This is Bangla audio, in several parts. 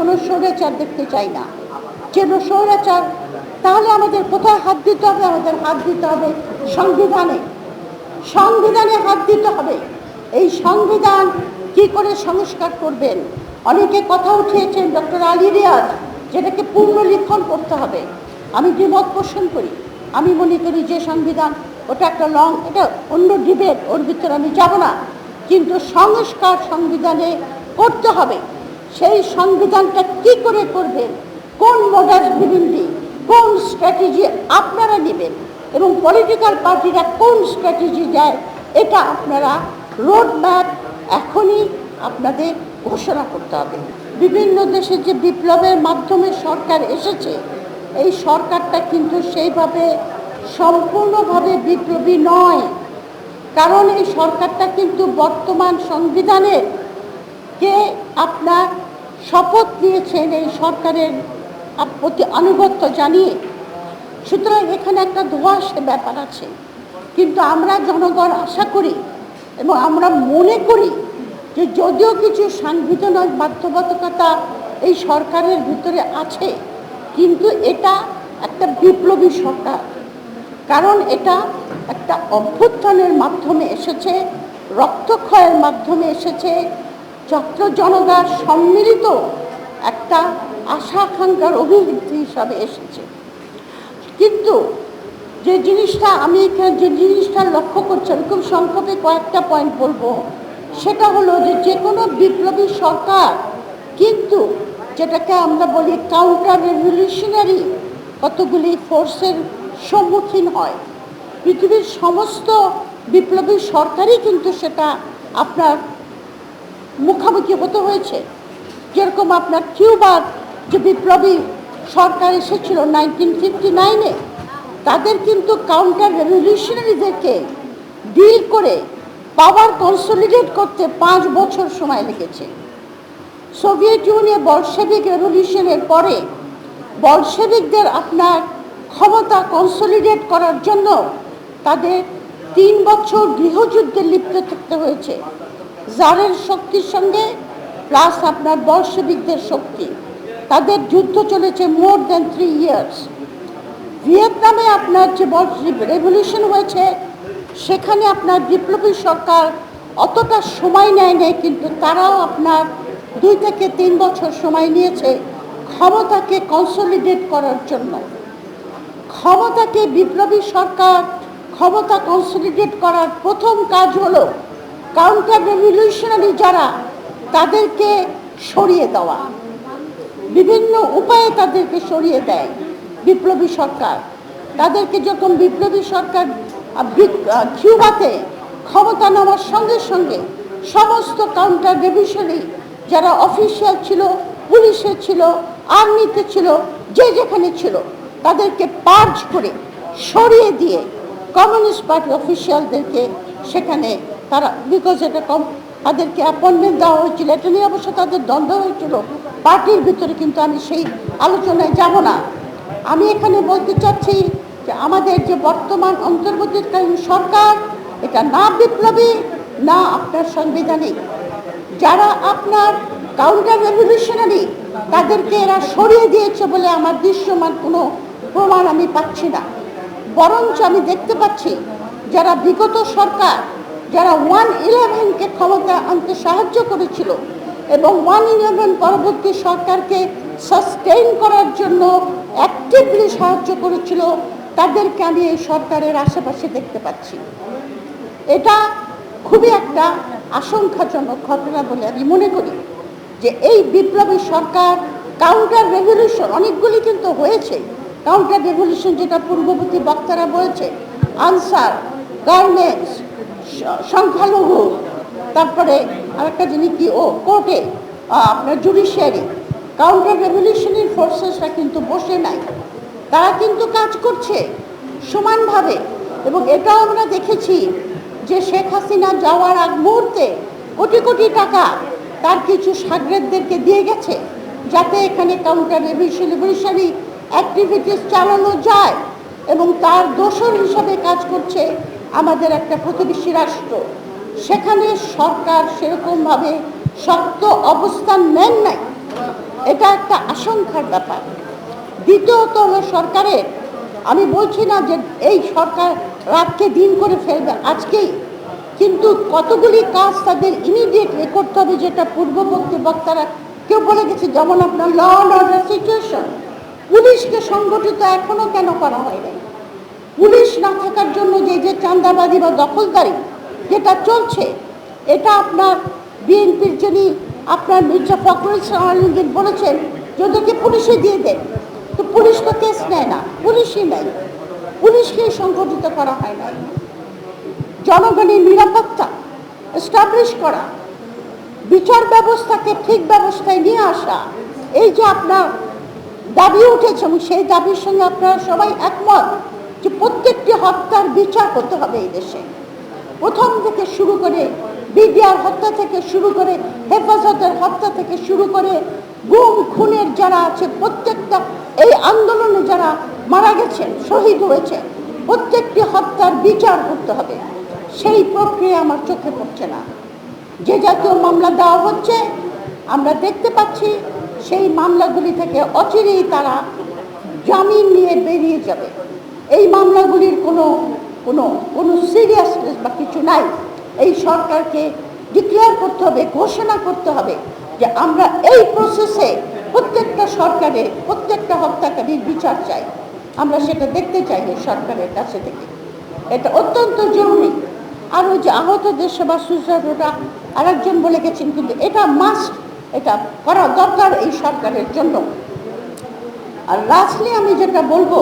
কোনো স্বৈরাচার দেখতে চাই না। যে স্বৈরাচার, তাহলে আমাদের কোথায় হাত দিতে হবে? আমাদের হাত দিতে হবে সংবিধানে। সংবিধানে হাত দিতে হবে। এই সংবিধান কি করে সংস্কার করবেন? অনেকে কথা উঠিয়েছেন ডক্টর আলী রিয়াজ, যেটাকে পুনর্লিখন করতে হবে। আমি দ্বিমত পোষণ করি। আমি মনে করি যে সংবিধান, ওটা একটা লং এটা অন্য ডিবেট ওর ভিতরে আমি যাব না। কিন্তু সংস্কার সংবিধানে করতে হবে। সেই সংবিধানটা কি করে করবেন কোন মোডাস ভিভিন্ডি কোন স্ট্র্যাটেজি আপনারা নেবেন? এবং পলিটিক্যাল পার্টিরা কোন স্ট্র্যাটেজি দেয়? এটা আপনারা রোড ম্যাপ এখনই আপনাদের ঘোষণা করতে হবে। বিভিন্ন দেশে যে বিপ্লবের মাধ্যমে সরকার এসেছে, এই সরকারটা কিন্তু সেইভাবে সম্পূর্ণভাবে বিপ্লবী নয়। কারণ এই সরকারটা কিন্তু বর্তমান সংবিধানের কে আপনার শপথ নিয়েছেন এই সরকারের প্রতি আনুগত্য জানিয়ে, সুতরাং এখানে একটা ধোঁয়াশে ব্যাপার আছে। কিন্তু আমরা জনগণ আশা করি এবং আমরা মনে করি যে যদিও কিছু সাংবিধানিক বাধ্যবাধকতা এই সরকারের ভিতরে আছে, কিন্তু এটা একটা বিপ্লবী সরকার। কারণ এটা একটা অভ্যুত্থানের মাধ্যমে এসেছে, রক্তক্ষয়ের মাধ্যমে এসেছে ছাত্র জনতার সম্মিলিত একটা আশা আকাঙ্ক্ষার অভিবৃদ্ধি হিসাবে এসেছে। কিন্তু যে জিনিসটা আমি এখানে যে জিনিসটা লক্ষ্য করছি, আমি খুব সংক্ষেপে কয়েকটা পয়েন্ট বলব। সেটা হলো যে যে কোনো বিপ্লবী সরকার কিন্তু যেটাকে আমরা বলি কাউন্টার রেভলিউশনারি কতগুলি ফোর্সের সম্মুখীন হয়। পৃথিবীর সমস্ত বিপ্লবী সরকারই কিন্তু সেটা আপনার মুখামুখি হতে হয়েছে। যেরকম আপনার কিউবার, যে বিপ্লবী সরকার এসেছিল নাইনটিন ফিফটি নাইনে, তাদের কিন্তু কাউন্টার রেভলিউশনারিদেরকে ডিল করে পাওয়ার কনসলিডেট করতে পাঁচ বছর সময় লেগেছে। সোভিয়েত ইউনিয়ন বলশেবিক রেভলিউশনের পরে বলশেবিকদের আপনার ক্ষমতা কনসলিডেট করার জন্য তাদের তিন বছর গৃহযুদ্ধে লিপ্ত থাকতে হয়েছে। জারের শক্তির সঙ্গে প্লাস আপনার বলশেবিকদের শক্তি। তাদের যুদ্ধ চলেছে মোর দ্যান থ্রি ইয়ার্স ভিয়েতনামে আপনার যে রেভলিউশন হয়েছে, সেখানে আপনার বিপ্লবী সরকার অতটা সময় নেয় নেই, কিন্তু তারাও আপনার দুই থেকে তিন বছর সময় নিয়েছে ক্ষমতাকে কনসলিডেট করার জন্য। ক্ষমতাকে বিপ্লবী সরকার ক্ষমতা কনসলিডেট করার প্রথম কাজ হলো কাউন্টার রেভলিউশনারি যারা, তাদেরকে সরিয়ে দেওয়া। বিভিন্ন উপায়ে তাদেরকে সরিয়ে দেয় বিপ্লবী সরকার। তাদেরকে যখন বিপ্লবী সরকার কিউবাতে ক্ষমতা নেওয়ার সঙ্গে সঙ্গে সমস্ত কাউন্টার রেভিশনারি যারা অফিসিয়াল ছিল পুলিশে ছিল, আর্মিতে ছিল, যে যেখানে ছিল, তাদেরকে পার্জ করে সরিয়ে দিয়ে কমিউনিস্ট পার্টি অফিসিয়ালদেরকে সেখানে তারা বিকজ এটা কম, তাদেরকে অ্যাপয়েন্টমেন্ট দেওয়া হয়েছিল, এটা নিয়ে অবশ্য তাদের দ্বন্দ্ব হয়েছিল। পার্টির ভিতরে কিন্তু আমি সেই আলোচনায় যাব না। আমি এখানে বলতে চাচ্ছি যে আমাদের যে বর্তমান অন্তর্বর্তীকালীন সরকার, এটা না বিপ্লবী, না আপনার সাংবিধানিক। যারা আপনার কাউন্টার রেভলিউশনারি তাদেরকে এরা সরিয়ে দিয়েছে বলে আমার দৃশ্যমান কোনো প্রমাণ আমি পাচ্ছি না। বরঞ্চ আমি দেখতে পাচ্ছি, যারা বিগত সরকার যারা ওয়ান ইলেভেনকে ক্ষমতা আনতে সাহায্য করেছিল এবং ওয়ান ইলেভেন পরবর্তী সরকারকে সাস্টেইন করার জন্য অ্যাক্টিভলি সাহায্য করেছিল, তাদেরকে আমি এই সরকারের আশেপাশে দেখতে পাচ্ছি। এটা খুবই একটা আশঙ্কাজনক ঘটনা বলে আমি মনে করি যে এই বিপ্লবী সরকার কাউন্টার রেভলিউশন অনেকগুলি কিন্তু হয়েছে। কাউন্টার রেভলিউশন যেটা পূর্ববর্তী বক্তারা বলেছে আনসার গার্মেন্টস সংখ্যালঘু। তারপরে আরেকটা জিনিস কি, ও, কোর্টে আপনার জুডিশিয়ারি কাউন্টার রেভলিউশনারি ফোর্সেসরা কিন্তু বসে নাই। তারা কিন্তু কাজ করছে সমানভাবে। এবং এটাও আমরা দেখেছি যে শেখ হাসিনা যাওয়ার আগ মুহূর্তে কোটি কোটি টাকা তার কিছু সাগরেদদেরকে দিয়ে গেছে, যাতে এখানে কাউন্টার রেভলিউশনারি অ্যাক্টিভিটিস চালানো যায়। এবং তার দোষর হিসাবে কাজ করছে আমাদের একটা প্রতিবেশী রাষ্ট্র। সেখানে সরকার সেরকমভাবে শক্ত অবস্থান নেন নাই। এটা একটা আশঙ্কার ব্যাপার। দ্বিতীয়ত হলো সরকারের আমি বলছি না যে এই সরকার রাতকে দিন করে ফেলবে আজকেই, কিন্তু কতগুলি কাজ তাদের ইমিডিয়েটলি করতে হবে যেটা পূর্ববর্তী বক্তারা কেউ বলে গেছে, যেমন আপনার ল অ্যান্ড অর্ডার সিচুয়েশন পুলিশকে সংগঠিত এখনও কেন করা হয় নাই পুলিশ না থাকার জন্য যে যে চাঁদাবাজি বা দখলদারি যেটা চলছে, এটা আপনার বিএনপির যিনি আপনার মির্জা ফখরুল আলমগীর বলেছেন যে ওদেরকে পুলিশে দিয়ে দেন, তো পুলিশ তো কেস নেয় না, পুলিশই নেয়। পুলিশকে সংগঠিত করা হয় না। জনগণের নিরাপত্তা এস্টাবলিশ করা, বিচার ব্যবস্থাকে ঠিক ব্যবস্থায় নিয়ে আসা, এই যে আপনার দাবি উঠেছে এবং সেই দাবির সঙ্গে আপনারা সবাই একমত প্রত্যেকটি হত্যার বিচার করতে হবে এই দেশে। প্রথম থেকে শুরু করে বিডিআর হত্যা থেকে শুরু করে হেফাজতের হত্যা থেকে শুরু করে গুম, খুনের যারা আছে, প্রত্যেকটা এই আন্দোলনে যারা মারা গেছেন, শহীদ হয়েছে, প্রত্যেকটি হত্যার বিচার করতে হবে। সেই প্রক্রিয়া আমার চোখে পড়ছে না। যে জাতীয় মামলা দেওয়া হচ্ছে, আমরা দেখতে পাচ্ছি সেই মামলাগুলি থেকে অচিরেই তারা জামিন নিয়ে বেরিয়ে যাবে। এই মামলাগুলির কোনো কোনো কোনো সিরিয়াসনেস বা কিছু নাই। এই সরকারকে ডিক্লেয়ার করতে হবে, ঘোষণা করতে হবে যে আমরা এই প্রসেসে প্রত্যেকটা সরকারের, প্রত্যেকটা হত্যাকারীর বিচার চাই। আমরা সেটা দেখতে চাই সরকারের কাছে থেকে। এটা অত্যন্ত জরুরি। আর ওই যে আহতদের সেবা শুশ্রূষা আরেকজন বলে গেছেন কিন্তু এটা মাস্ট এটা করা দরকার এই সরকারের জন্য। আর লাস্টলি আমি যেটা বলব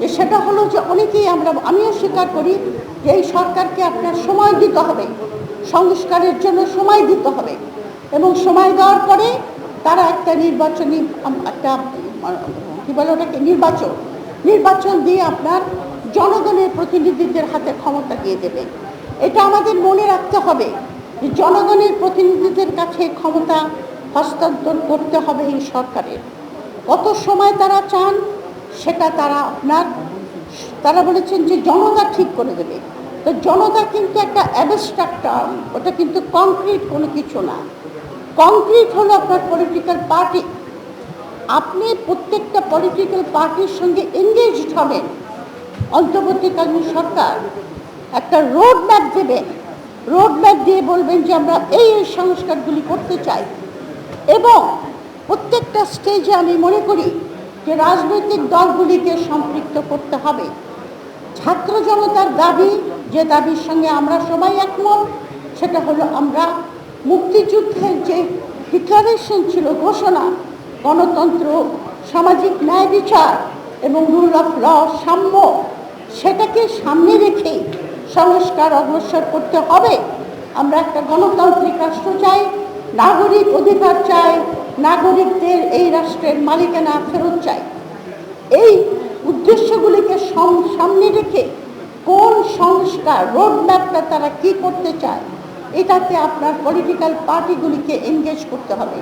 যে সেটা হলো যে অনেকেই আমরা, আমিও স্বীকার করি যে এই সরকারকে আপনার সময় দিতে হবে, সংস্কারের জন্য সময় দিতে হবে এবং সময় দেওয়ার পরে তারা একটা নির্বাচনী, একটা, কী বলে ওটাকে, নির্বাচন নির্বাচন দিয়ে আপনার জনগণের প্রতিনিধিদের হাতে ক্ষমতা দিয়ে দেবে। এটা আমাদের মনে রাখতে হবে যে জনগণের প্রতিনিধিদের কাছে ক্ষমতা হস্তান্তর করতে হবে এই সরকারের। কত সময় তারা চান সেটা তারা আপনার, তারা বলেছেন যে জনতা ঠিক করে দেবে। তো জনতা কিন্তু একটা অ্যাবস্ট্রাক্ট ওটা কিন্তু কংক্রিট কোনো কিছু না। কংক্রিট হলো আপনার পলিটিক্যাল পার্টি আপনি প্রত্যেকটা পলিটিক্যাল পার্টির সঙ্গে এঙ্গেজড হবেন। অন্তর্বর্তীকালীন সরকার একটা রোড ম্যাপ দেবেন রোড ম্যাপ দিয়ে বলবেন যে আমরা এই এই সংস্কারগুলি করতে চাই। এবং প্রত্যেকটা স্টেজে আমি মনে করি যে রাজনৈতিক দলগুলিকে সম্পৃক্ত করতে হবে। ছাত্র জনতার দাবি, যে দাবির সঙ্গে আমরা সবাই একমত, সেটা হলো আমরা মুক্তিযুদ্ধের যে ডিক্লারেশন ছিল, ঘোষণা, গণতন্ত্র, সামাজিক ন্যায় বিচার এবং রুল অফ ল সাম্য, সেটাকে সামনে রেখে সংস্কার অগ্রসর করতে হবে। আমরা একটা গণতান্ত্রিক রাষ্ট্র চাই, নাগরিক অধিকার চাই নাগরিকদের এই রাষ্ট্রের মালিকানা ফেরত চাই। এই উদ্দেশ্যগুলিকে সামনে রেখে কোন সংস্কার রোডম্যাপটা তারা কি করতে চায়, এটাতে আপনার পলিটিক্যাল পার্টিগুলিকে এনগেজ করতে হবে।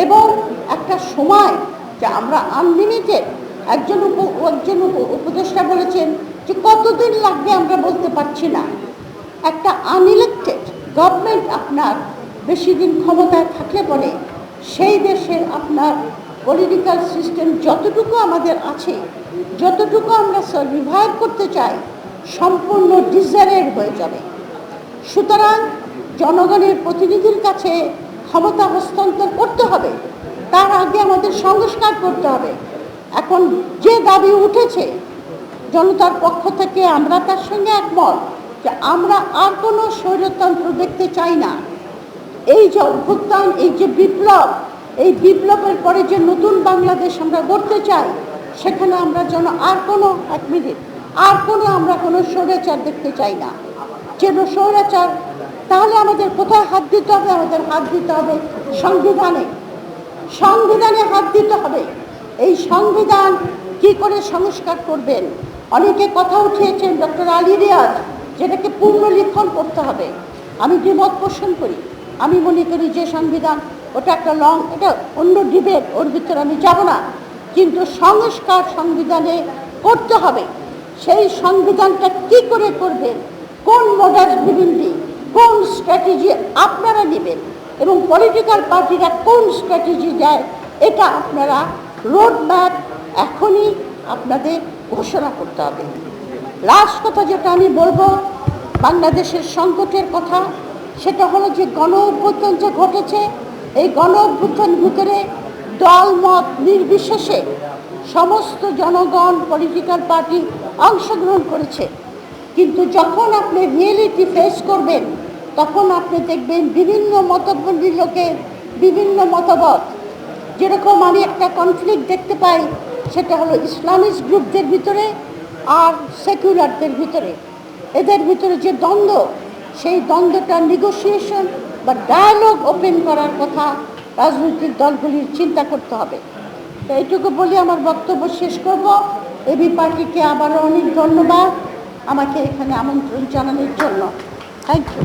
এবং একটা সময় যে আমরা আনলিমিটেড একজন উপ, একজন উপ- উপদেষ্টা বলেছেন যে কতদিন লাগবে আমরা বলতে পারছি না। একটা আনইলেক্টেড গভর্নমেন্ট আপনার বেশি দিন ক্ষমতায় থাকলে পরে সেই দেশের আপনার পলিটিক্যাল সিস্টেম যতটুকু আমাদের আছে, যতটুকু আমরা রিভাইভ করতে চাই, সম্পূর্ণ ডিজারের হয়ে যাবে। সুতরাং জনগণের প্রতিনিধির কাছে ক্ষমতা হস্তান্তর করতে হবে, তার আগে আমাদের সংস্কার করতে হবে। এখন যে দাবি উঠেছে, জনতার পক্ষ থেকে আমরা তার সঙ্গে একমত যে আমরা আর কোনো স্বৈরতন্ত্র দেখতে চাই না। এই যে অভ্যুত্থান, এই যে বিপ্লব, এই বিপ্লবের পরে যে নতুন বাংলাদেশ আমরা গড়তে চাই, সেখানে আমরা যেন আর কোনো, এক মিনিট, আর কোনো আমরা কোনো স্বৈরাচার দেখতে চাই না। যেন স্বৈরাচার, তাহলে আমাদের কোথায় হাত দিতে হবে? আমাদের হাত দিতে হবে সংবিধানে। সংবিধানে হাত দিতে হবে। এই সংবিধান কি করে সংস্কার করবেন? অনেকে কথা উঠিয়েছেন ডক্টর আলী রিয়াজ, যেটাকে পুনর্লিখন করতে হবে। আমি দ্বিমত পোষণ করি। আমি মনে করি যে সংবিধান, ওটা একটা লং এটা অন্য ডিবেট ওর ভিতরে আমি যাব না। কিন্তু সংস্কার সংবিধানে করতে হবে। সেই সংবিধানটা কি করে করবেন? কোন মোডাস ভিভিন্ডি কোন স্ট্র্যাটেজি আপনারা নেবেন? এবং পলিটিক্যাল পার্টিরা কোন স্ট্র্যাটেজি দেয়? এটা আপনারা রোড ম্যাপ এখনই আপনাদের ঘোষণা করতে হবে। লাস্ট কথা যেটা আমি বলব, বাংলাদেশের সংকটের কথা সেটা হলো যে গণ অভ্যুত্থান যে ঘটেছে, এই গণ অভ্যুত্থান ভিতরে দল মত নির্বিশেষে সমস্ত জনগণ পলিটিক্যাল পার্টি অংশগ্রহণ করেছে। কিন্তু যখন আপনি রিয়েলিটি ফেস করবেন, তখন আপনি দেখবেন বিভিন্ন মতবন্দী লোকের বিভিন্ন মতবাদ। যেরকম আমি একটা কনফ্লিক্ট দেখতে পাই, সেটা হলো ইসলামিস্ট গ্রুপদের ভিতরে আর সেকুলারদের ভিতরে। এদের ভিতরে যে দ্বন্দ্ব সেই দ্বন্দ্বটা নেগোসিয়েশন বা ডায়ালগ ওপেন করার কথা রাজনৈতিক দলগুলির চিন্তা করতে হবে। তো এইটুকু বলে, আমার বক্তব্য শেষ করব। এবি পার্টিকে আবারও অনেক ধন্যবাদ আমাকে এখানে আমন্ত্রণ জানানোর জন্য। Thank you